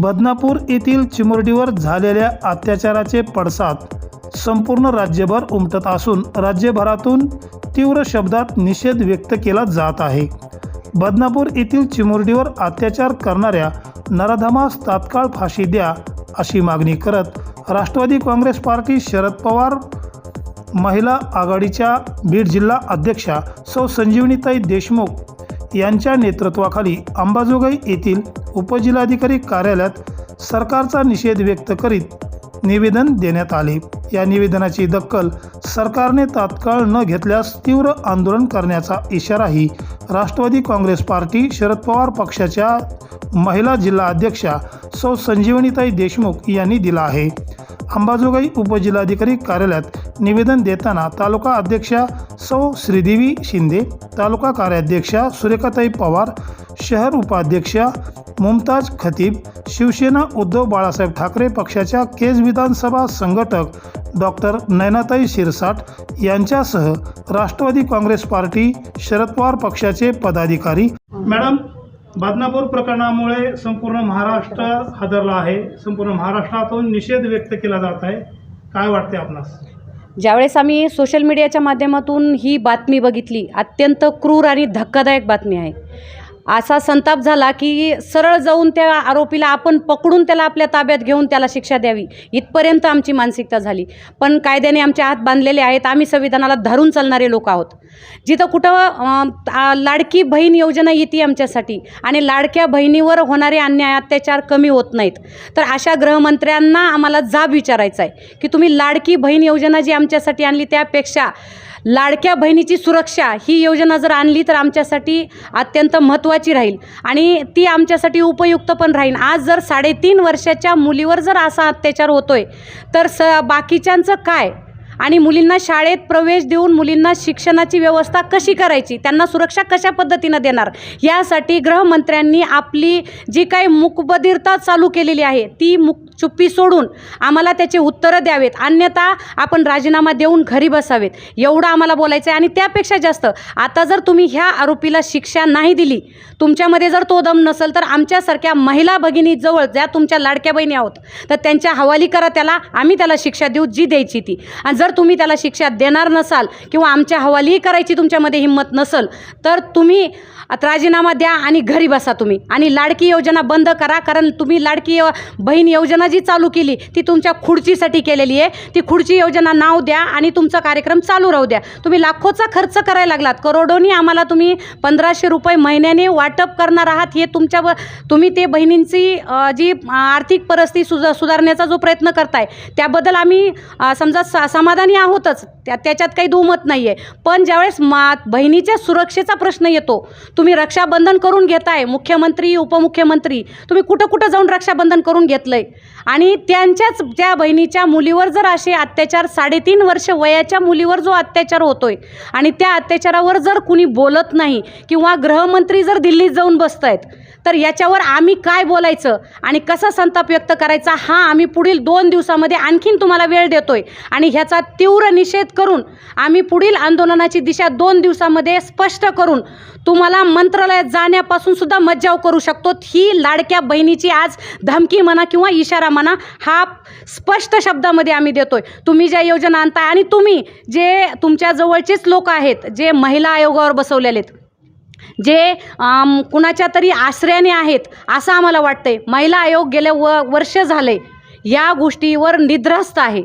बदनापूर येथील चिमुरडीवर झालेल्या अत्याचाराचे पडसाद संपूर्ण राज्यभर उमटत असून राज्यभरातून तीव्र शब्दात निषेध व्यक्त केला जात आहे. बदनापूर येथील चिमुरडीवर अत्याचार करणाऱ्या नराधमास तात्काळ फाशी द्या अशी मागणी करत राष्ट्रवादी काँग्रेस पार्टी शरद पवार महिला आघाडीच्या बीड जिल्हा अध्यक्षा सौ संजीवनीताई देशमुख यांच्या नेतृत्वाखाली अंबाजोगाई येथील उपजिल्हाधिकारी कार्यालयात सरकारचा निषेध व्यक्त करीत निवेदन देण्यात आले. या निवेदनाची दखल सरकारने तात्काळ न घेतल्यास तीव्र आंदोलन करण्याचा इशाराही राष्ट्रवादी काँग्रेस पार्टी शरद पवार पक्षाच्या महिला जिल्हा अध्यक्षा सौ संजीवनीताई देशमुख यांनी दिला आहे. अंबाजोगाई उपजिल्हाधिकारी कार्यालयात निवेदन देताना तालुका अध्यक्षा सौ श्रीदेवी शिंदे तालुका कार्याध्यक्षा सुरेखाताई पवार शहर उपाध्यक्षा मुमताज खतीब शिवसेना उद्धव बाळासाहेब ठाकरे पक्षाच्या केज विधानसभा संघटक डॉक्टर नयनाताई शिरसाट यांच्यासह राष्ट्रवादी काँग्रेस पार्टी शरद पवार पक्षाचे पदाधिकारी. मॅडम बदनापूर प्रकरणामुळे संपूर्ण महाराष्ट्र हादरला आहे. संपूर्ण महाराष्ट्रातून निषेध व्यक्त केला जात आहे. काय वाटते आपणास? ज्यावेळेस आम्ही सोशल मीडियाच्या माध्यमातून ही बातमी बघितली अत्यंत क्रूर आणि धक्कादायक बातमी आहे. असा संताप झाला की सरळ जाऊन त्या आरोपीला आपण पकडून त्याला आपल्या ताब्यात घेऊन त्याला शिक्षा द्यावी. इथपर्यंत आमची मानसिकता झाली. पण कायद्याने आमचे हात बांधलेले आहेत. आम्ही संविधानाला धरून चालणारे लोक आहोत. जिथं कुठं लाडकी बहीण योजना येते आमच्यासाठी आणि लाडक्या बहिणीवर होणारे अन्याय अत्याचार कमी होत नाहीत. तर अशा गृहमंत्र्यांना आम्हाला जाब विचारायचा आहे की तुम्ही लाडकी बहीण योजना जी आमच्यासाठी आणली त्यापेक्षा लाडक्या बहिणीची सुरक्षा ही योजना जर आणली तर आमच्यासाठी अत्यंत महत्त्वाची राहील. आणि ती आमच्यासाठी उपयुक्त पण राहील आज जर साडेतीन वर्षाच्या मुलीवर जर असा अत्याचार होतो आहे तर स बाकीच्यांचं काय? आणि मुलींना शाळेत प्रवेश देऊन मुलींना शिक्षणाची व्यवस्था कशी करायची? त्यांना सुरक्षा कशा पद्धतीनं देणार? यासाठी गृहमंत्र्यांनी आपली जी काही मुकबधीरता चालू केलेली आहे ती मुक चुप्पी सोडून आम्हाला त्याचे उत्तरं द्यावेत. अन्यथा आपण राजीनामा देऊन घरी बसावेत. एवढं आम्हाला बोलायचं आहे आणि त्यापेक्षा जास्त आता जर तुम्ही ह्या आरोपीला शिक्षा नाही दिली तुमच्यामध्ये जर तो दम नसेल तर आमच्यासारख्या महिला भगिनीजवळ ज्या तुमच्या लाडक्या बहिणी आहोत तर त्यांच्या हवाली करा त्याला आम्ही त्याला शिक्षा देऊ जी द्यायची ती. आणि जर जर तुम्ही त्याला शिक्षा देणार नसाल किंवा आमच्या हवालीही करायची तुमच्यामध्ये हिंमत नसेल तर तुम्ही राजीनामा द्या आणि घरी बसा तुम्ही. आणि लाडकी योजना बंद करा कारण तुम्ही लाडकी यो- बहीण योजना जी चालू केली ती तुमच्या खुर्चीसाठी केलेली आहे. ती खुर्ची योजना नाव द्या आणि तुमचा कार्यक्रम चालू राहू द्या. तुम्ही लाखोचा खर्च करायला लागलात. करोडोनी आम्हाला तुम्ही पंधराशे रुपये महिन्याने वाटप करणार आहात हे तुमच्या व- तुम्ही ते बहिणींची जी आर्थिक परिस्थिती सुधा सुधारण्याचा जो प्रयत्न करताय त्याबद्दल आम्ही समजा समाधान समाधानी आहोतच. त्या त्याच्यात काही दुमत नाही आहे पण ज्यावेळेस मात बहिणीच्या सुरक्षेचा प्रश्न येतो तुम्ही रक्षाबंधन करून घेताय मुख्यमंत्री उपमुख्यमंत्री तुम्ही कुठं कुठं जाऊन रक्षाबंधन करून घेतलं आहे आणि त्यांच्याच त्या बहिणीच्या मुलीवर जर असे अत्याचार साडेतीन वर्ष वयाच्या मुलीवर जो अत्याचार होतोय आणि त्या अत्याचारावर जर कुणी बोलत नाही किंवा गृहमंत्री जर दिल्लीत जाऊन बसत आहेत तर याच्यावर आम्ही काय बोलायचं आणि कसा संताप व्यक्त करायचा हा आम्ही पुढील दोन दिवसामध्ये आणखीन तुम्हाला वेळ देतोय. आणि ह्याचा तीव्र निषेध करून आम्ही पुढील आंदोलनाची दिशा दोन दिवसामध्ये स्पष्ट करून तुम्हाला मंत्रालयात जाण्यापासून सुद्धा मज्जाव करू शकतो. ही लाडक्या बहिणीची आज धमकी म्हणा किंवा इशारा म्हणा हा स्पष्ट शब्दामध्ये आम्ही देतोय. तुम्ही ज्या योजना आणताय आणि तुम्ही जे तुमच्या जवळचेच लोक आहेत जे महिला आयोगावर बसवलेले आहेत जे कुणाच्या तरी आश्रयाने आहेत असं आम्हाला वाटतंय. महिला आयोग गेल्या व वर्ष झाले या गोष्टीवर निद्रस्त आहे.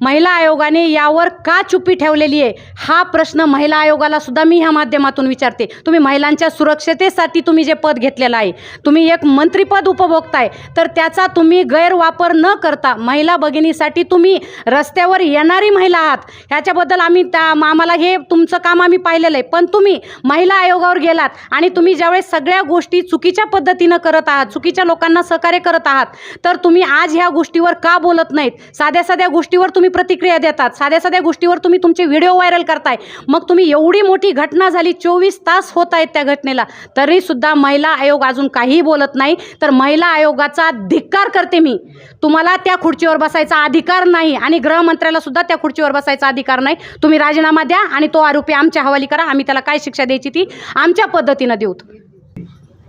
महिला आयोगाने यावर का चुप्पी ठेवलेली आहे? हा प्रश्न महिला आयोगाला सुद्धा मी ह्या माध्यमातून विचारते. तुम्ही महिलांच्या सुरक्षतेसाठी तुम्ही जे पद घेतलेलं आहे तुम्ही एक मंत्रीपद उपभोगताय तर त्याचा तुम्ही गैरवापर न करता महिला भगिनीसाठी तुम्ही रस्त्यावर येणारी महिला आहात. ह्याच्याबद्दल आम्ही त्या आम्हाला हे तुमचं काम आम्ही पाहिलेलं आहे. पण तुम्ही महिला आयोगावर गेलात आणि तुम्ही ज्यावेळेस सगळ्या गोष्टी चुकीच्या पद्धतीनं करत आहात चुकीच्या लोकांना सहकार्य करत आहात तर तुम्ही आज ह्या गोष्टीवर का बोलत नाहीत? साध्या साध्या गोष्टीवर तुम्ही तुम्ही प्रतिक्रिया देतात. साध्या साध्या गोष्टीवर तुम्ही तुमचे व्हिडिओ व्हायरल करताय. मग तुम्ही एवढी मोठी घटना झाली चोवीस तास होत आहेत त्या घटनेला. तरीसुद्धा महिला आयोग अजून काहीही बोलत नाही. तर महिला आयोगाचा धिक्कार करते मी. तुम्हाला त्या खुर्चीवर बसायचा अधिकार नाही आणि गृहमंत्र्याला सुद्धा त्या खुर्चीवर बसायचा अधिकार नाही. तुम्ही राजीनामा द्या आणि तो आरोपी आमच्या हवाली करा. आम्ही त्याला काय शिक्षा द्यायची ती आमच्या पद्धतीनं देऊत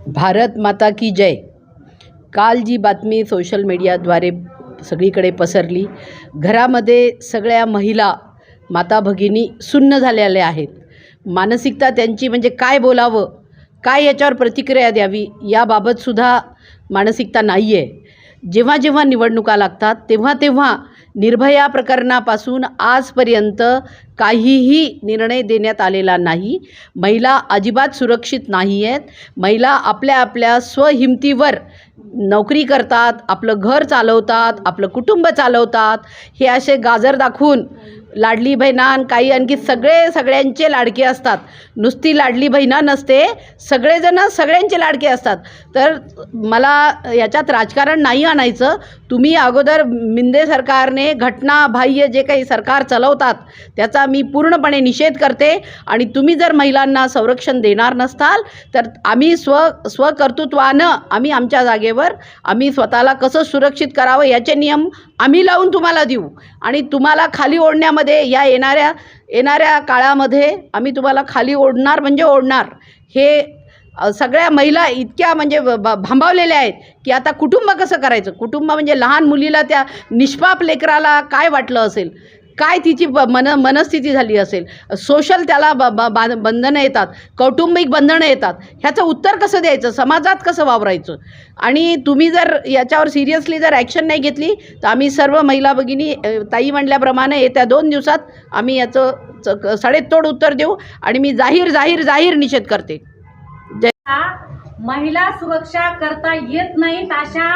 भारत माता की जय. काल जी बातमी सोशल मीडियाद्वारे सगळीकडे पसरली. घरामध्ये सगळ्या महिला माता भगिनी सुन्न झालेल्या आहेत. मानसिकता त्यांची म्हणजे काय बोलावं? काय याच्यावर प्रतिक्रिया द्यावी? याबाबतसुद्धा मानसिकता नाही आहे जेव्हा जेव्हा निवडणुका लागतात तेव्हा तेव्हा निर्भया प्रकरणापासून आजपर्यंत काहीही निर्णय देण्यात आलेला नाही. महिला अजिबात सुरक्षित नाही आहेत महिला आपल्या आपल्या स्वहिमतीवर नोकरी करतात आपलं घर चालवतात आपलं कुटुंब चालवतात. हे असे गाजर दाखवून लाडली बहिणान काही आणखी सगळे सगळ्यांचे लाडके असतात. नुसती लाडली बहिणा नसते सगळेजण सगळ्यांचे लाडके असतात. तर मला याच्यात राजकारण नाही आणायचं. तुम्ही अगोदर मिंदे सरकारने घटनाबाह्य जे काही सरकार चालवतात त्याचा मी पूर्णपणे निषेध करते. आणि तुम्ही जर महिलांना संरक्षण देणार नसताल तर आम्ही स्व स्वकर्तृत्वानं आम्ही आमच्या जागेवर आम्ही स्वतःला कसं सुरक्षित करावं याचे नियम आम्ही लावून तुम्हाला देऊ. आणि तुम्हाला खाली ओढण्यामध्ये या येणाऱ्या येणाऱ्या काळामध्ये आम्ही तुम्हाला खाली ओढणार म्हणजे ओढणार. हे सगळ्या महिला इतक्या म्हणजे भांबावलेल्या आहेत की आता कुटुंब कसं करायचं? कुटुंब म्हणजे लहान मुलीला त्या निष्पाप लेकराला काय वाटलं असेल? काय तिची ब मन मनस्थिती झाली असेल? सोशल त्याला ब ब बा- बंधनं येतात कौटुंबिक बंधनं येतात. ह्याचं उत्तर कसं द्यायचं? समाजात कसं वावरायचं? आणि तुम्ही जर याच्यावर सिरियसली जर ॲक्शन नाही घेतली तर आम्ही सर्व महिला भगिनी ताई म्हणल्याप्रमाणे येत्या दोन दिवसात आम्ही याचं च- सडेतोड उत्तर देऊ आणि मी जाहीर जाहीर जाहीर निषेध करते. महिला सुरक्षा करता येत नाहीत अशा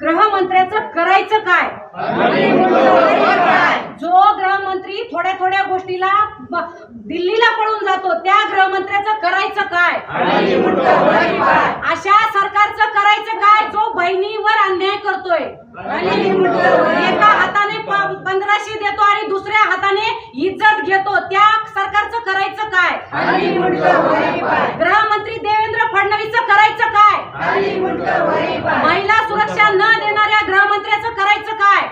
गृहमंत्र्याचं करायचं काय? जो गृहमंत्री थोड्या थोड्या गोष्टीला दिल्लीला पळून जातो त्या गृहमंत्र्याचं करायचं काय? अशा सरकारचं करायचं काय? जो बहिणीवर अन्याय करतोय. एका हाताने पंधराशे देतो आणि दुसऱ्या हाताने इज्जत घेतो त्या सरकारचं करायचं काय? गृहमंत्री देवेंद्र फडणवीसचं करायचं काय महिला सुरक्षा न देणाऱ्या गृहमंत्र्याचं करायचं काय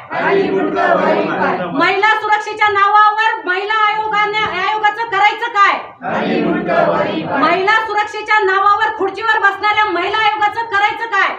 महिला सुरक्षेच्या नावावर महिला आयोगाने आयोगाचं करायचं काय महिला सुरक्षेच्या नावावर खुर्चीवर बसणाऱ्या महिला आयोगाचं करायचं काय?